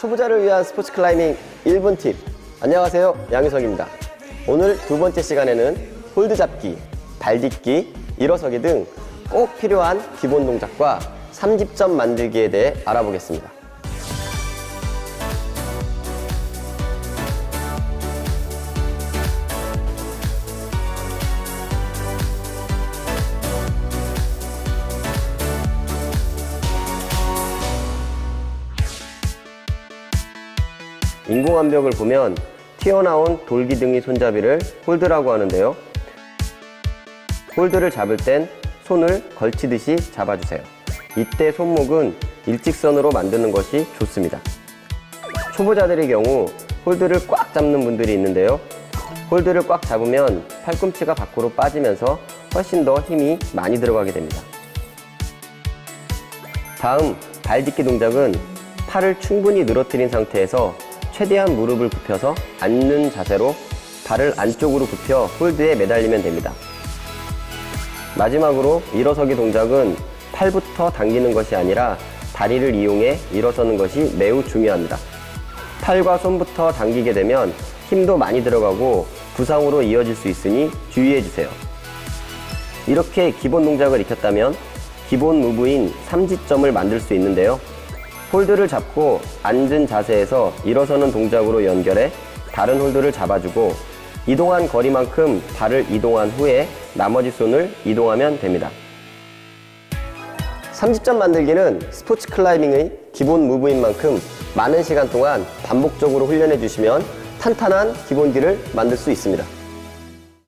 초보자를 위한 스포츠 클라이밍 1분 팁. 안녕하세요. 양유석입니다. 오늘 두 번째 시간에는 홀드 잡기, 발 딛기, 일어서기 등 꼭 필요한 기본 동작과 3집점 만들기에 대해 알아보겠습니다. 인공암벽을 보면 튀어나온 돌기둥이 손잡이를 홀드라고 하는데요. 홀드를 잡을 땐 손을 걸치듯이 잡아주세요. 이때 손목은 일직선으로 만드는 것이 좋습니다. 초보자들의 경우 홀드를 꽉 잡는 분들이 있는데요. 홀드를 꽉 잡으면 팔꿈치가 밖으로 빠지면서 훨씬 더 힘이 많이 들어가게 됩니다. 다음 발 딛기 동작은 팔을 충분히 늘어뜨린 상태에서 최대한 무릎을 굽혀서 앉는 자세로 발을 안쪽으로 굽혀 홀드에 매달리면 됩니다. 마지막으로 일어서기 동작은 팔부터 당기는 것이 아니라 다리를 이용해 일어서는 것이 매우 중요합니다. 팔과 손부터 당기게 되면 힘도 많이 들어가고 부상으로 이어질 수 있으니 주의해 주세요. 이렇게 기본 동작을 익혔다면 기본 무브인 삼지점을 만들 수 있는데요. 홀드를 잡고 앉은 자세에서 일어서는 동작으로 연결해 다른 홀드를 잡아주고 이동한 거리만큼 발을 이동한 후에 나머지 손을 이동하면 됩니다. 삼지점 만들기는 스포츠 클라이밍의 기본 무브인 만큼 많은 시간 동안 반복적으로 훈련해 주시면 탄탄한 기본기를 만들 수 있습니다.